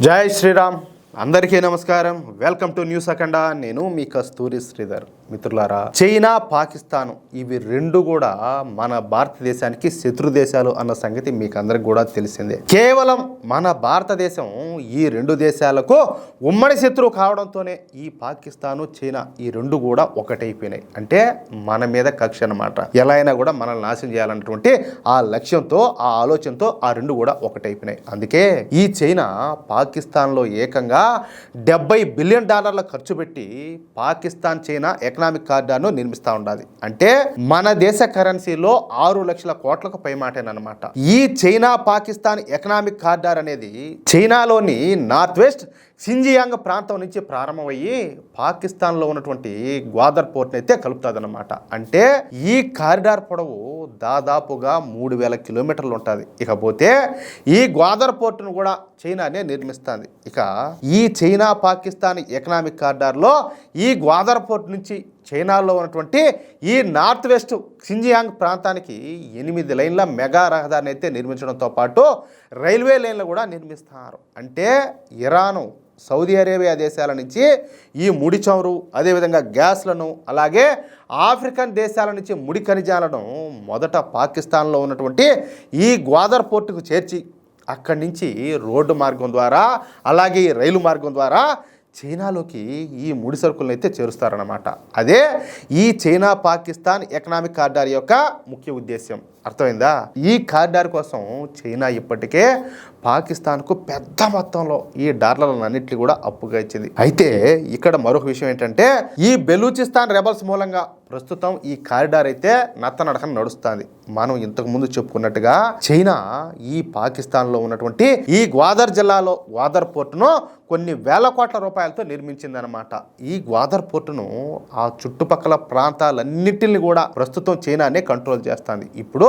జై శ్రీరామ్. అందరికీ నమస్కారం. Welcome to news Akhanda. నేను మీ కస్తూరి శ్రీధర్. మిత్రులారా చైనా పాకిస్తాన్ ఇవి రెండు కూడా మన భారతదేశానికి శత్రు దేశాలు అన్న సంగతి మీకు అందరికి కూడా తెలిసిందే. కేవలం మన భారతదేశం ఈ రెండు దేశాలకు ఉమ్మడి శత్రువు కావడంతోనే ఈ పాకిస్తాను చైనా ఈ రెండు కూడా ఒకటైపోయినాయి. అంటే మన మీద కక్ష అన్నమాట. ఎలా అయినా కూడా మనల్ని నాశనం చేయాలన్నటువంటి ఆ లక్ష్యంతో ఆ ఆలోచనతో ఆ రెండు కూడా ఒకటైపోయినాయి. అందుకే ఈ చైనా పాకిస్తాన్లో ఏకంగా డెబ్బై బిలియన్ డాలర్ల ఖర్చు పెట్టి పాకిస్తాన్ చైనా ఎకనామిక్ కార్డాను నిర్మిస్తూ ఉండాలి. అంటే మన దేశ కరెన్సీలో ఆరు లక్షల కోట్లకు పైమాటేనమాట ఈ చైనా పాకిస్తాన్ ఎకనామిక్ కార్డార్ అనేది చైనాలోని నార్త్ వెస్ట్ సింజియాంగ్ ప్రాంతం నుంచి ప్రారంభమయ్యి పాకిస్తాన్లో ఉన్నటువంటి గ్వాదర్ పోర్ట్ని అయితే కలుపుతుందన్నమాట. అంటే ఈ కారిడార్ పొడవు దాదాపుగా మూడు వేల కిలోమీటర్లు ఉంటుంది. ఇకపోతే ఈ గ్వాదర్ పోర్టును కూడా చైనానే నిర్మిస్తుంది. ఇక ఈ చైనా పాకిస్తాన్ ఎకనామిక్ కారిడార్లో ఈ గ్వాదర్ పోర్ట్ నుంచి చైనాలో ఉన్నటువంటి ఈ నార్త్ వెస్ట్ సింజియాంగ్ ప్రాంతానికి ఎనిమిది లైన్ల మెగా రహదారిని అయితే నిర్మించడంతో పాటు రైల్వే లైన్లు కూడా నిర్మిస్తున్నారు అంటే ఇరాను సౌదీ అరేబియా దేశాల నుంచి ఈ ముడి చమురు అదేవిధంగా గ్యాస్లను అలాగే ఆఫ్రికన్ దేశాల నుంచి ముడి ఖనిజాలను మొదట పాకిస్తాన్లో ఉన్నటువంటి ఈ గ్వాదర్ పోర్టుకు చేర్చి అక్కడి నుంచి రోడ్డు మార్గం ద్వారా అలాగే ఈ రైలు మార్గం ద్వారా చైనాలోకి ఈ ముడి సరుకులను అయితే చేరుస్తారన్నమాట. అదే ఈ చైనా పాకిస్తాన్ ఎకనామిక్ కారిడార్ యొక్క ముఖ్య ఉద్దేశ్యం. అర్థమైందా? ఈ కారిడార్ కోసం చైనా ఇప్పటికే పాకిస్తాన్కు పెద్ద మొత్తంలో ఈ డాలర్లన్నింటినీ కూడా అప్పుగా ఇచ్చింది. అయితే ఇక్కడ మరొక విషయం ఏంటంటే ఈ బెలూచిస్తాన్ రెబల్స్ మూలంగా ప్రస్తుతం ఈ కారిడార్ అయితే నత్తనడకన నడుస్తుంది. మనం ఇంతకు ముందు చెప్పుకున్నట్టుగా చైనా ఈ పాకిస్తాన్లో ఉన్నటువంటి ఈ గ్వాదర్ జిల్లాలో గ్వాదర్ పోర్టును కొన్ని వేల కోట్ల రూపాయలతో నిర్మించిందనమాట ఈ గ్వాదర్ పోర్టును ఆ చుట్టుపక్కల ప్రాంతాలన్నిటిని కూడా ప్రస్తుతం చైనానే కంట్రోల్ చేస్తుంది. ఇప్పుడు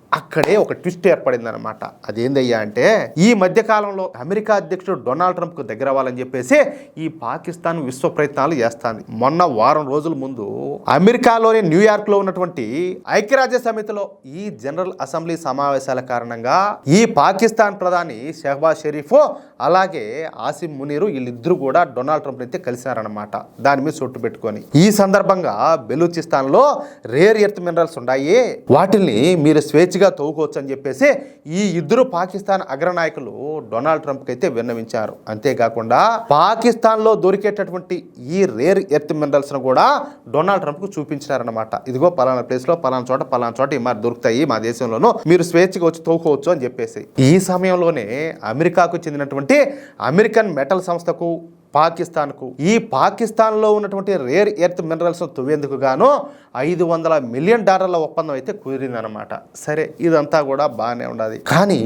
అక్కడే ఒక ట్విస్ట్ ఏర్పడింది అనమాట అదేందయ్యా అంటే ఈ మధ్య కాలంలో అమెరికా అధ్యక్షుడు డొనాల్డ్ ట్రంప్కు దగ్గర అవ్వాలని చెప్పేసి ఈ పాకిస్తాన్ విశ్వ ప్రయత్నాలు చేస్తాంది. మొన్న వారం రోజుల ముందు అమెరికాలోని న్యూయార్క్లో ఉన్నటువంటి ఐక్యరాజ్య సమితిలో ఈ జనరల్ అసెంబ్లీ సమావేశాల కారణంగా ఈ పాకిస్తాన్ ప్రధాని షెహబాజ్ షరీఫ్ అలాగే ఆసిమ్ మునీరు వీళ్ళిద్దరూ కూడా డొనాల్డ్ ట్రంప్ అయితే కలిశారనమాట దాని మీద చుట్టు పెట్టుకొని. ఈ సందర్భంగా బెలూచిస్తాన్లో రేర్ ఎర్త్ మినరల్స్ ఉన్నాయి వాటిని మీరు స్వేచ్ఛ మంచిగా తవ్వుకోవచ్చు అని చెప్పేసి ఈ ఇద్దరు పాకిస్తాన్ అగ్రనాయకులు డొనాల్డ్ ట్రంప్ అయితే విన్నవించారు. అంతేకాకుండా పాకిస్తాన్లో దొరికేటటువంటి ఈ రేర్ ఎర్త్ మినరల్స్ను కూడా డొనాల్డ్ ట్రంప్కు ఇదిగో పలానా ప్లేస్లో పలానా చోట పలానా చోట ఈ మరి దొరుకుతాయి మా దేశంలోనూ మీరు స్వేచ్ఛగా వచ్చి తవ్వుకోవచ్చు అని చెప్పేసి. ఈ సమయంలోనే అమెరికాకు చెందినటువంటి అమెరికన్ మెటల్ సంస్థకు పాకిస్తాన్కు. ఈ పాకిస్తాన్లో ఉన్నటువంటి రేర్ ఎర్త్ మినరల్స్ తువ్వేందుకు గాను ఐదు వందల మిలియన్ డాలర్ల ఒప్పందం అయితే కుదిరిందనమాట సరే ఇదంతా కూడా బాగానే ఉన్నది కానీ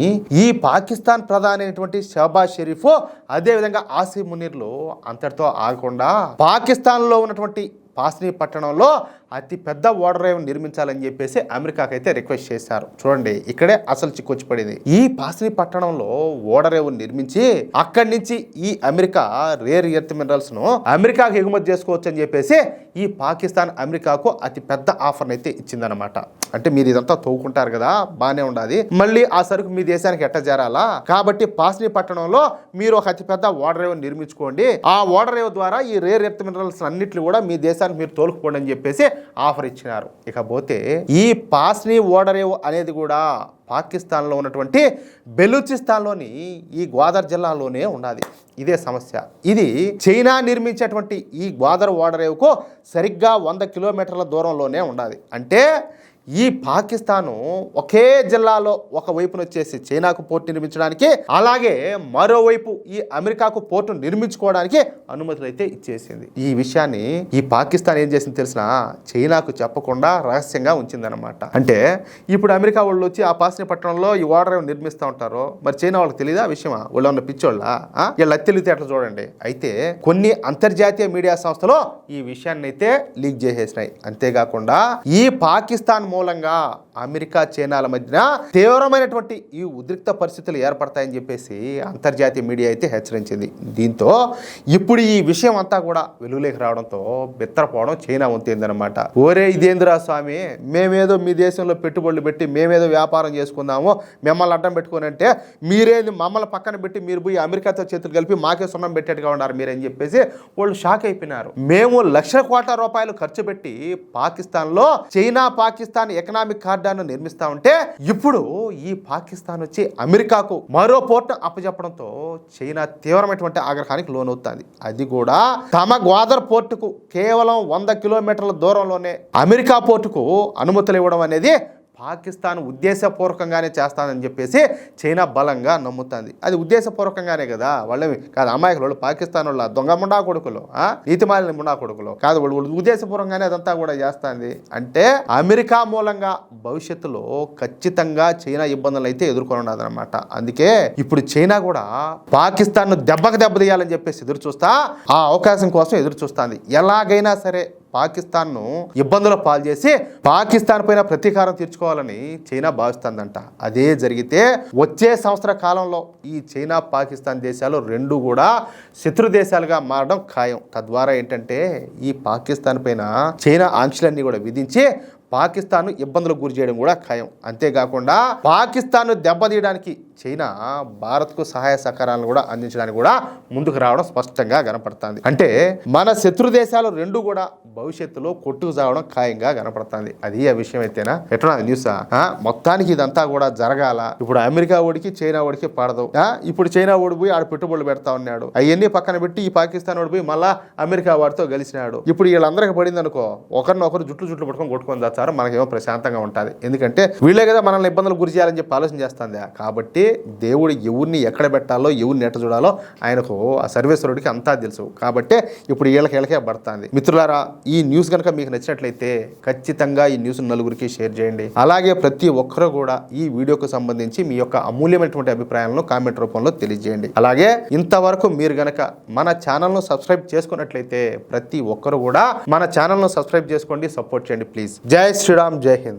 ఈ పాకిస్తాన్ ప్రధాని అయినటువంటి షహబాజ్ షరీఫ్ అదేవిధంగా ఆసిఫ్ మునీర్లు అంతటితో ఆగకుండా పాకిస్తాన్లో ఉన్నటువంటి పాస్ని పట్టణంలో అతి పెద్ద ఓడర్ నిర్మించాలని చెప్పేసి అమెరికాకి అయితే రిక్వెస్ట్ చేశారు. చూడండి ఇక్కడే అసలు చిక్కొచ్చి పడింది ఈ పాస్ని పట్టణంలో ఓడరేవు నిర్మించి అక్కడి నుంచి ఈ అమెరికా రేర్ ఎర్త్ మినరల్స్ను అమెరికాకు ఎగుమతి చేసుకోవచ్చు అని చెప్పేసి ఈ పాకిస్తాన్ అమెరికాకు అతి పెద్ద ఆఫర్ అయితే ఇచ్చిందనమాట అంటే మీరు ఇదంతా తోగుకుంటారు కదా బాగానే ఉండాలి మళ్ళీ ఆ సరుకు మీ దేశానికి ఎట్ట చేరాలా? కాబట్టి పాస్ని పట్టణంలో మీరు ఒక అతిపెద్ద ఓడర్ రేవ్ నిర్మించుకోండి. ఆ ఓడర్ ద్వారా ఈ రేర్ ఎర్త్ మినరల్స్ అన్నిటిని కూడా మీ దేశానికి మీరు తోలుకుపోండి అని చెప్పేసి ఆఫర్ ఇచ్చినారు. ఇకపోతే ఈ పాస్ని ఓడరేవ్ అనేది కూడా పాకిస్తాన్లో ఉన్నటువంటి బెలూచిస్తాన్లోని ఈ గ్వాదర్ జిల్లాలోనే ఉన్నది. ఇదే సమస్య. ఇది చైనా నిర్మించేటువంటి ఈ గ్వాదర్ ఓడరేవుకు సరిగ్గా వంద కిలోమీటర్ల దూరంలోనే ఉన్నది. అంటే ఈ పాకిస్తాను ఒకే జిల్లాలో ఒక వైపున వచ్చేసి చైనాకు పోర్టు నిర్మించడానికి అలాగే మరోవైపు ఈ అమెరికాకు పోర్టు నిర్మించుకోవడానికి అనుమతులు అయితే ఇచ్చేసింది. ఈ విషయాన్ని ఈ పాకిస్తాన్ ఏం చేసింది తెలిసిన చైనాకు చెప్పకుండా రహస్యంగా ఉంచిందన్నమాట. అంటే ఇప్పుడు అమెరికా వాళ్ళు వచ్చి ఆ పాసిన పట్టణంలో ఈ ఓడర్ నిర్మిస్తూ ఉంటారు మరి చైనా వాళ్ళకి తెలియదా ఆ విషయమా? వాళ్ళు ఉన్న పిచ్చోళ్ళ? వీళ్ళు తెలివితే అట్లా చూడండి. అయితే కొన్ని అంతర్జాతీయ మీడియా సంస్థలు ఈ విషయాన్ని అయితే లీక్ చేసేసినాయి. అంతేకాకుండా ఈ పాకిస్తాన్ మూలంగా అమెరికా చైనాల మధ్యన తీవ్రమైనటువంటి ఈ ఉద్రిక్త పరిస్థితులు ఏర్పడతాయని చెప్పేసి అంతర్జాతీయ మీడియా అయితే హెచ్చరించింది. దీంతో ఇప్పుడు ఈ విషయం అంతా కూడా వెలుగులోకి రావడంతో బిత్తరపోవడం చైనా వంతేందనమాట ఓరే ఇదేంద్రా స్వామి మేమేదో మీ దేశంలో పెట్టుబడులు పెట్టి మేమేదో వ్యాపారం చేసుకుందాము మిమ్మల్ని అడ్డం పెట్టుకుని అంటే మీరేది మమ్మల్ని పక్కన పెట్టి మీరు పోయి అమెరికాతో చేతులు కలిపి మాకే సున్నం పెట్టేట్టుగా ఉన్నారు మీరని చెప్పేసి వాళ్ళు షాక్ అయిపోయినారు. మేము లక్షల కోట్ల రూపాయలు ఖర్చు పెట్టి పాకిస్తాన్లో చైనా పాకిస్తాన్ ఎకనామిక్ కారిడార్ను నిర్మిస్తా ఉంటే ఇప్పుడు ఈ పాకిస్తాన్ వచ్చి అమెరికాకు మరో పోర్ట్ అప్పచెప్పడంతో చైనా తీవ్రమైనటువంటి ఆగ్రహానికి లోనవుతుంది. అది కూడా తమ గ్వాదర్ పోర్టుకు కేవలం వంద కిలోమీటర్ల దూరంలోనే అమెరికా పోర్టుకు అనుమతులు ఇవ్వడం అనేది పాకిస్తాన్ ఉద్దేశపూర్వకంగానే చేస్తానని చెప్పేసి చైనా బలంగా నమ్ముతుంది. అది ఉద్దేశపూర్వకంగానే కదా? వాళ్ళవి కాదు అమాయకులు వాళ్ళు పాకిస్తాన్ వాళ్ళ దొంగ ముండా కొడుకులు ఆ? నీతిమాలిన ముండా కొడుకులు. కాదు వాళ్ళు ఉద్దేశపూర్వకంగానే అదంతా కూడా చేస్తుంది. అంటే అమెరికా మూలంగా భవిష్యత్తులో ఖచ్చితంగా చైనా ఇబ్బందులు అయితే ఎదుర్కొన్నదన్నమాట అందుకే ఇప్పుడు చైనా కూడా పాకిస్తాన్ను దెబ్బకు దెబ్బ తీయాలని చెప్పేసి ఎదురు చూస్తా ఆ అవకాశం కోసం ఎదురు చూస్తుంది. ఎలాగైనా సరే పాకిస్తాన్ను ఇబ్బందుల పాల్చేసి పాకిస్తాన్ పైన ప్రతీకారం తీర్చుకోవాలని చైనా భావిస్తుందంట. అదే జరిగితే వచ్చే సంవత్సర కాలంలో ఈ చైనా పాకిస్తాన్ దేశాలు రెండు కూడా శత్రు దేశాలుగా మారడం ఖాయం. తద్వారా ఏంటంటే ఈ పాకిస్తాన్ పైన చైనా ఆంక్షలన్నీ కూడా విధించి పాకిస్తాన్ ఇబ్బందులకు గురి చేయడం కూడా ఖాయం. అంతేకాకుండా పాకిస్తాన్ దెబ్బతీయడానికి చైనా భారత్కు సహాయ సహకారాలను కూడా అందించడానికి కూడా ముందుకు రావడం స్పష్టంగా కనపడుతుంది. అంటే మన శత్రు దేశాలు రెండు కూడా భవిష్యత్తులో కొట్టుకు సాగడం ఖాయంగా కనపడుతుంది. అది ఆ విషయం అయితేనా? ఎట్లా న్యూస్? మొత్తానికి ఇదంతా కూడా జరగాల. ఇప్పుడు అమెరికా ఓడికి చైనా ఓడికి పడదు. ఇప్పుడు చైనా ఓడిపోయి ఆడ పెట్టుబడులు పెడతా ఉన్నాడు. అవన్నీ పక్కన పెట్టి ఈ పాకిస్తాన్ ఓడిపోయి మళ్ళా అమెరికా వాడితో కలిసినాడు ఇప్పుడు వీళ్ళందరికీ పడింది అనుకో ఒకరినొకరు జుట్లు జుట్లు పట్టుకొని కొట్టుకొని దాచారు మనకేమో ప్రశాంతంగా ఉంటుంది. ఎందుకంటే వీళ్ళే కదా మనల్ని ఇబ్బందులు గురి చేయాలని చెప్పి ఆలోచన చేస్తుంది. కాబట్టి కాబట్టి దేవుడు ఎవరిని ఎక్కడ పెట్టాలో ఎవరిని ఎట్ట చూడాలో ఆయనకు ఆ సర్వేశ్వరుడికి అంతా తెలుసు. కాబట్టి ఇప్పుడు వీళ్ళకి వీళ్ళకే పడుతుంది మిత్రులారా ఈ న్యూస్ కనుక మీకు నచ్చినట్లయితే ఖచ్చితంగా ఈ న్యూస్ నలుగురికి షేర్ చేయండి. అలాగే ప్రతి ఒక్కరు కూడా ఈ వీడియోకు సంబంధించి మీ యొక్క అమూల్యమైనటువంటి అభిప్రాయాలను కామెంట్ రూపంలో తెలియజేయండి. అలాగే ఇంతవరకు మీరు గనక మన ఛానల్ను సబ్స్క్రైబ్ చేసుకున్నట్లయితే ప్రతి ఒక్కరు కూడా మన ఛానల్ను సబ్స్క్రైబ్ చేసుకోండి సపోర్ట్ చేయండి ప్లీజ్. జై శ్రీరామ్ జై హింద్.